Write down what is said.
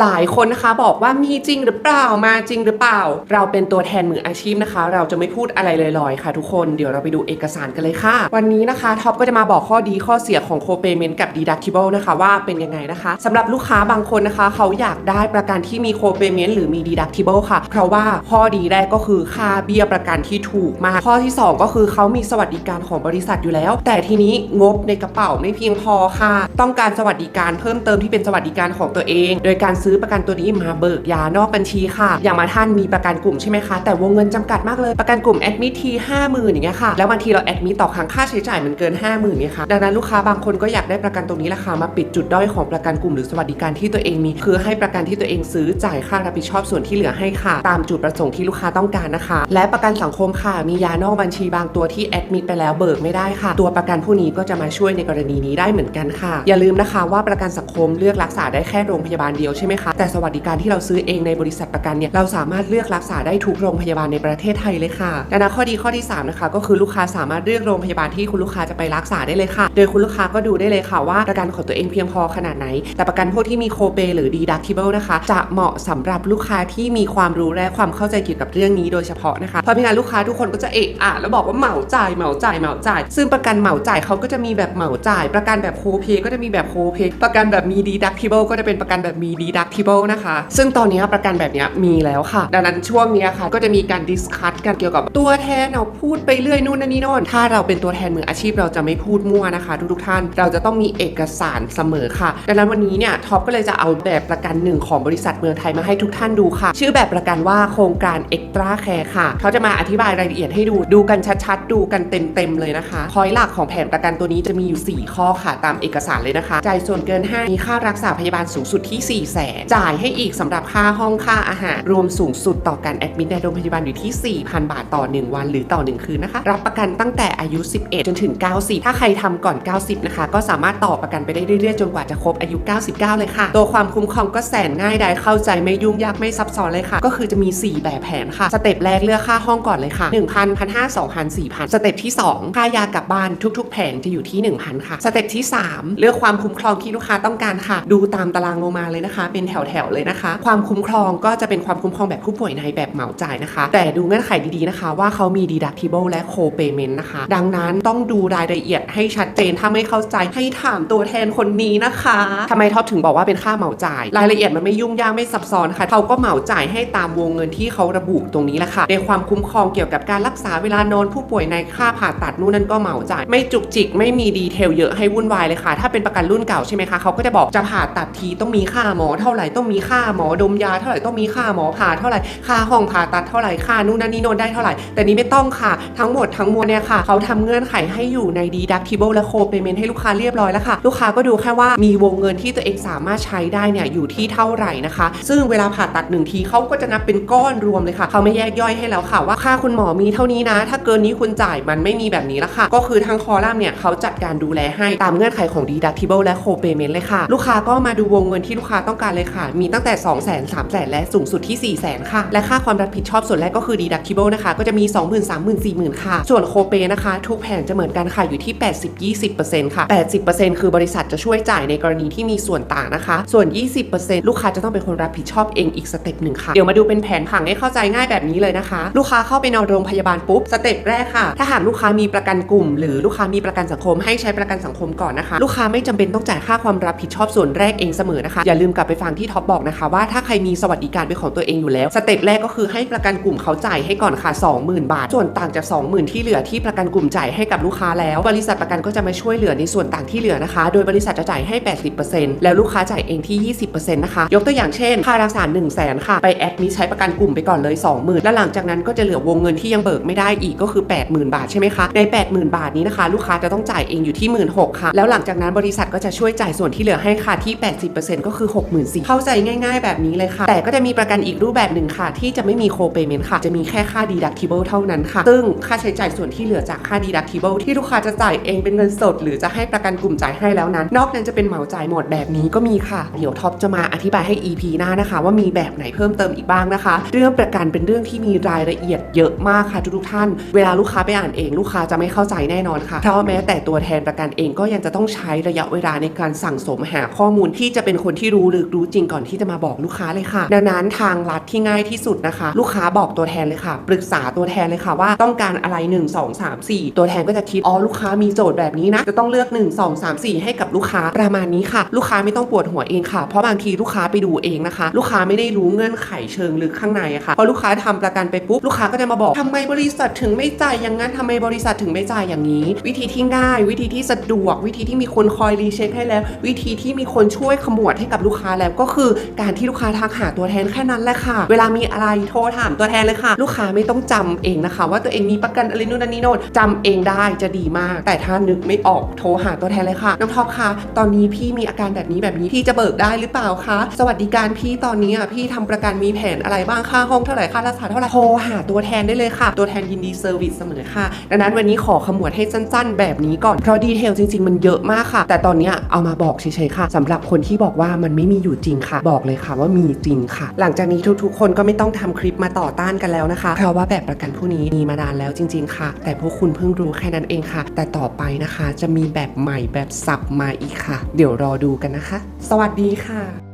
หลายคนนะคะบอกว่ามีจริงหรือเปล่ามาจริงหรือเปล่า เราเป็นตัวแทนมืออาชีพนะคะ เราจะไม่พูดอะไรลอยๆค่ะทุกคนเดี๋ยวเราไปดูเอกสารกันเลยค่ะ วันนี้นะคะท็อปก็จะมาบอกข้อดีข้อเสียของ co-payment กับ deductible นะคะว่าเป็นยังไงนะคะสำหรับลูกค้าบางคนนะคะ เขาอยากได้ประกันที่มี co-payment หรือมี deductible ค่ะ เพราะว่าข้อดีแรกก็คือค่าเบี้ยประกันที่ถูกมากข้อที่ 2 ก็คือเขามีสวัสดิการของบริษัทอยู่แล้ว แต่ทีนี้งบในกระเป๋าไม่เพียงพอค่ะ ต้องการสวัสดิการเพิ่มเติมที่เป็นสวัสดิการของตัวเอง โดยการซื้อประกันตัวนี้มาเบิกยานอกบัญชีค่ะ อย่างมาท่านมีประกันกลุ่มใช่ไหมคะ แต่วงเงินจำกัดมากเลย ประกันกลุ่มแอดมิททีห้าหมื่นอย่างเงี้ยค่ะ แล้วบางทีเราแอดมิทต่อครั้งค่าใช้จ่ายมันเกิน5 0,000เนี่ยค่ะ ดังนั้นลูกค้าบางคนก็อยากได้ประกันตรงนี้แหละค่ะมาปิดจุดด้อยของประกันกลุ่มหรือสวัสดิการที่ตัวเองมี คือให้ประกันที่ตัวเองซื้อจ่ายค่ารับผิดชอบส่วนที่เหลือให้ค่ะ ตามจุดประสงค์ที่ลูกค้าต้องการนะคะ และประกันสังคมค่ะ มียานอกบัญชีบางตัวที่แอดมิทไปแล้วเบิกไม่ได้ค่ะ ตัวประกันผู้นี้ก็จะมาช่วยในกรณีนี้ได้เหมือนกันค่ะ อย่าลืมนะคะว่าประกันสังคมเลือกรักษาได้แค่โรงพยาบาลเดียวใช่ไหมคะ แต่สวัสดิการที่เราซื้อเองในบริษัทประกันเนี่ยเราสามารถเลือกรักษาได้ทุกโรงพยาบาลในประเทศไทยเลยค่ะดังนั้นข้อดีข้อที่3นะคะก็คือลูกค้าสามารถเลือกโรงพยาบาลที่คุณลูกค้าจะไปรักษาได้เลยค่ะ โดยคุณลูกค้าก็ดูได้เลยค่ะว่าประกันของตัวเองเพียงพอขนาดไหน แต่ประกันพวกที่มีโคเปหรือ deductible นะคะ จะเหมาะสำหรับลูกค้าที่มีความรู้และความเข้าใจเกี่ยวกับเรื่องนี้โดยเฉพาะนะคะ เพราะไม่งั้นลูกค้าทุกคนก็จะเอะอะแล้วบอกว่าเหมาจ่ายเหมาจ่ายเหมาจ่าย ซึ่งประกันเหมาจ่ายเขาก็จะมีแบบเหมาจ่าย ประกันแบบโคเปก็จะมีแบบโคเปประกันแบบมี deductible ก็จะเป็นประกันแบบมี deductible นะคะ ซึ่งตอนนี้ประกันแบบนี้มีแล้วค่ะ ดังนั้นช่วงนี้ค่ะ ก็จะมีการดิสคัตกันเกี่ยวกับตัวแทนเอาพูดไปเรื่อยนู่นนั่นนี่โน่นถ้าเราเป็นตัวแทนมืออาชีพเราจะไม่พูดมั่วนะคะ ทุกๆท่านเราจะต้องมีเอกสารเสมอค่ะ ดังนั้นวันนี้เนี่ยท็อปก็เลยจะเอาแบบประกันหนึ่งของบริษัทเมืองไทยมาให้ทุกท่านดูค่ะ ชื่อแบบประกันว่าโครงการ Extra Care ค่ะ เขาจะมาอธิบายรายละเอียดให้ดูดูกันชัดๆ ดูกันเต็มๆเลยนะคะพอยหลักของแผนประกันตัวนี้จะมีอยู่ 4 ข้อค่ะตามเอกสารเลยนะคะจ่ายส่วนเกิน 5 มีค่ารักษาพยาบาลสูงสุดที่ 4 0 0แนจ่ายให้อีกสำหรับค่าห้องค่าอาหาร รวมสูงสุดต่อการแอดมิดในโรงพยาบาลอยู่ที่ 4,000 บาทต่อ 1 วันหรือต่อ 1 คืนนะคะ รับประกันตั้งแต่อายุ 11 จนถึง 90 ถ้าใครทำก่อน 90 นะคะ ก็สามารถต่อประกันไปได้เรื่อยๆ จนกว่าจะครบอายุ 99 เลยค่ะ ตัวความคุ้มครองก็แสนง่ายได้เข้าใจไม่ยุ่งยากไม่ซับซ้อนเลยค่ะ ก็คือจะมี 4 แบบแผนค่ะ สเต็ปแรกเลือกค่าห้องก่อนเลยค่ะ 1,000 1,500 2,000 4,000 สเต็ปที่ 2 ค่ายากลับบ้านทุก ๆ แผนจะอยู่ที่ 1,000 ค่ะ สเต็ปที่ 3 เลือกความคุ้มครองที่ลูกค้าต้องการค่ะ ดูตามตารางลงมาเลยนะคะเป็นแถวๆเลยนะคะ ความคุ้มครองก็จะเป็นความคุ้มครองแบบผู้ป่วยในแบบเหมาจ่ายนะคะ แต่ดูเงื่อนไขดีๆนะคะ ว่าเขามี deductible และ co-payment นะคะ ดังนั้นต้องดูรายละเอียดให้ชัดเจนถ้าไม่เข้าใจให้ถามตัวแทนคนนี้นะคะทำไมท็อปถึงบอกว่าเป็นค่าเหมาจ่าย รายละเอียดมันไม่ยุ่งยากไม่ซับซ้อนค่ะเขาก็เหมาจ่ายให้ตามวงเงินที่เขาระบุตรงนี้แหละค่ะในความคุ้มครองเกี่ยวกับการรักษาเวลานอนผู้ป่วยในค่าผ่าตัดนู่นนั่นก็เหมาจ่าย ไม่จุกจิกไม่มีดีเทลเยอะให้วุ่นวายเลยค่ะ ถ้าเป็นประกันรุ่นเก่าใช่ไหมคะเขาก็จะบอกจะผ่าตัดทีต้องมีค่าหมอเท่าไหร่ต้องมีค่าหมอดมยาเท่าไหร่ต้องมีค่าหมอผ่าเท่าไหร่ค่าห้องผ่าตัดเท่าไหร่ค่านู่นนั่นนี่โน่นได้เท่าไหร่แต่นี้ไม่ต้องค่ะทั้งหมดทั้งมวลเนี่ยค่ะ เขาทำเงื่อนไขให้อยู่ใน deductible และ co-payment ให้ลูกค้าเรียบร้อยแล้วค่ะ ลูกค้าก็ดูแค่ว่ามีวงเงินที่ตัวเองสามารถใช้ได้เนี่ยอยู่ที่เท่าไหร่นะคะ ซึ่งเวลาผ่าตัดหนึ่งทีเขาก็จะนับเป็นก้อนรวมเลยค่ะ เขาไม่แยกย่อยให้แล้วค่ะ ว่าค่าคุณหมอมีเท่านี้นะ ถ้าเกินนี้คุณจ่ายมันไม่มีแบบนี้แล้วค่ะ ก็คือทั้งคอลัมน์เนี่ยเขาจัดการดูแลให้ตามเงื่อนไขของ deductible และ co-payment เลยค่ะ ลูกค้าก็มาดูวงเงินที่ลูกค้าต้องการเลยค่ะ มีตั้งแต่ 2 0 0 0 0 0 3 0 0 0 0 และสูงสุดที่ 4 0 0 0 0 0 ค่ะ และค่าความรับผิดชอบส่วนแรกก็คือ deductible นะคะ ก็จะมี 20,000 30,000 40,000 ค่ะ ส่วน co-pay นะคะ ทุกแผนจะเหมือนกันค่ะ อยู่ที่ 80-20%ค่ะ 80%คือบริษัทจะช่วยจ่ายในกรณีที่มีส่วนต่างนะคะ ส่วน 20%ลูกค้าจะต้องเป็นคนรับผิดชอบเองอีกสเต็ปหนึ่งค่ะ เดี๋ยวมาดูเป็นแผนผังให้เข้าใจง่ายแบบนี้เลยนะคะ ลูกค้าเข้าไปนอนโรงพยาบาลปุ๊บ สเต็ปแรกค่ะ ถ้าหากลูกค้ามีประกันกลุ่ม หรือลูกค้ามีประกันสังคมให้ใช้ประกันสังคมก่อนนะคะ ลูกค้าไม่จำเป็นต้องจ่ายค่าความรับผิดชอบส่วนแรกเองเสมอนะคะ อย่าลืมกลับไปฟังที่ท็อปบอกนะคะว่าถ้าใครมีสวัสดิการเป็นของตัวเองอยู่แล้ว สเต็ปแรกก็คือให้ประกันกลุ่มเขาจ่ายให้ก่อนค่ะ 20,000 บาท ส่วนต่างจาก 20,000 ที่เหลือที่ประกันกลุ่มจ่ายให้กับลูกค้าแล้ว บริษัทประกันก็จะมาช่วยเหลือในส่วนต่างที่เหลือนะคะ โดยบริษัทจะจ่ายให้ 80%แล้วลูกค้าจ่ายเองที่ 20%นะคะยกตัวอย่างเช่น ค่ารักษา1 0 0 0 0แค่ะไปแอดมิใช้ประกันกลุ่มไปก่อนเลย 20,000 แล้วหลังจากนั้นก็จะเหลือวงเงินที่ยังเบิกไม่ได้อีกก็คือ 80,000 บาทใช่ไหมคะใน 80,000 บาทนี้นะคะลูกค้าจะต้องจ่ายเองอยู่ที่ 16,000ค่ะแล้วหลังจากนั้นบริษัทก็จะช่วยจ่ายส่วนที่เหลือให้ค่ะที่ 80%ก็คือ4เข้าใจง่าย ๆ แบบนี้เลยค่ะ แต่ก็จะมีประกันอีกรูปแบบหนึ่งค่ะ ที่จะไม่มี co-payment ค่ะ จะมีแค่ค่า deductible เท่านั้นค่ะ ซึ่งค่าใช้จ่ายส่วนที่เหลือจากค่า deductible ที่ลูกค้าจะจ่ายเองเป็นเงินสด หรือจะให้ประกันกลุ่มจ่ายให้แล้วนั้น นอกนั้นจะเป็นเหมาจ่ายหมดแบบนี้ก็มีค่ะ เดี๋ยวท็อปจะมาอธิบายให้ EP หน้านะคะ ว่ามีแบบไหนเพิ่มเติมอีกบ้างนะคะ เรื่องประกันเป็นเรื่องที่มีรายละเอียดเยอะมากค่ะทุกๆท่าน เวลาลูกค้าไปอ่านเอง ลูกค้าจะไม่เข้าใจแน่นอนค่ะ เพราะแม้แต่ตัวแทนประกันเองก็ยังจะต้องใช้ระยะเวลาในการสั่งสมหาข้อมูลที่จะเป็นคนที่รู้ลึกรูรู้จริงก่อนที่จะมาบอกลูกค้าเลยค่ะ ดังนั้นทางลัดที่ง่ายที่สุดนะคะ ลูกค้าบอกตัวแทนเลยค่ะ ปรึกษาตัวแทนเลยค่ะว่าต้องการอะไร 1 2 3 4 ตัวแทนก็จะคิดอ๋อลูกค้ามีโจทย์แบบนี้นะจะต้องเลือก 1 2 3 4 ให้กับลูกค้าประมาณนี้ค่ะ ลูกค้าไม่ต้องปวดหัวเองค่ะ เพราะบางทีลูกค้าไปดูเองนะคะ ลูกค้าไม่ได้รู้เงื่อนไขเชิงลึกข้างในอะค่ะพอลูกค้าทำประกันไปปุ๊บลูกค้าก็จะมาบอกทำไมบริษัทถึงไม่จ่ายอย่างนั้นทำไมบริษัทถึงไม่จ่ายอย่างนี้ วิธีที่ง่าย วิธีที่สะดวก วิธีที่มีคนคอยรีเช็คให้แล้ว วิธีที่มีคนช่วยขมวดให้กับลูกค้าแล้วก็คือการที่ลูกค้าทักหาตัวแทนแค่นั้นแหละค่ะ เวลามีอะไรโทรถามตัวแทนเลยค่ะ ลูกค้าไม่ต้องจำเองนะคะ ว่าตัวเองมีประกันอะไรนู่นนี่โน่นจำเองได้จะดีมาก แต่ถ้านึกไม่ออกโทรหาตัวแทนเลยค่ะน้องท็อปคะตอนนี้พี่มีอาการแบบนี้แบบนี้พี่จะเบิกได้หรือเปล่าคะสวัสดิการพี่ตอนนี้อะพี่ทำประกันมีแผนอะไรบ้างค่าห้องเท่าไหร่ค่ารักษาเท่าไหร่โทรหาตัวแทนได้เลยค่ะ ตัวแทนยินดีเซอร์วิสเสมอค่ะดังนั้นวันนี้ขอขมวดให้สั้น ๆ แบบนี้ก่อนเพราะดีเทลจริง ๆ มันเยอะมากค่ะ แต่ตอนนี้เอามาบอกเฉยๆค่ะสำหรับคนที่บอกว่ามันไม่มีอยู่จริงค่ะ บอกเลยค่ะว่ามีจริงค่ะ หลังจากนี้ทุกๆ คนก็ไม่ต้องทำคลิปมาต่อต้านกันแล้วนะคะ เพราะว่าแบบประกันผู้นี้มีมานานแล้วจริง ๆ ค่ะ แต่พวกคุณเพิ่งรู้แค่นั้นเองค่ะ แต่ต่อไปนะคะจะมีแบบใหม่แบบสับมาอีกค่ะ เดี๋ยวรอดูกันนะคะ สวัสดีค่ะ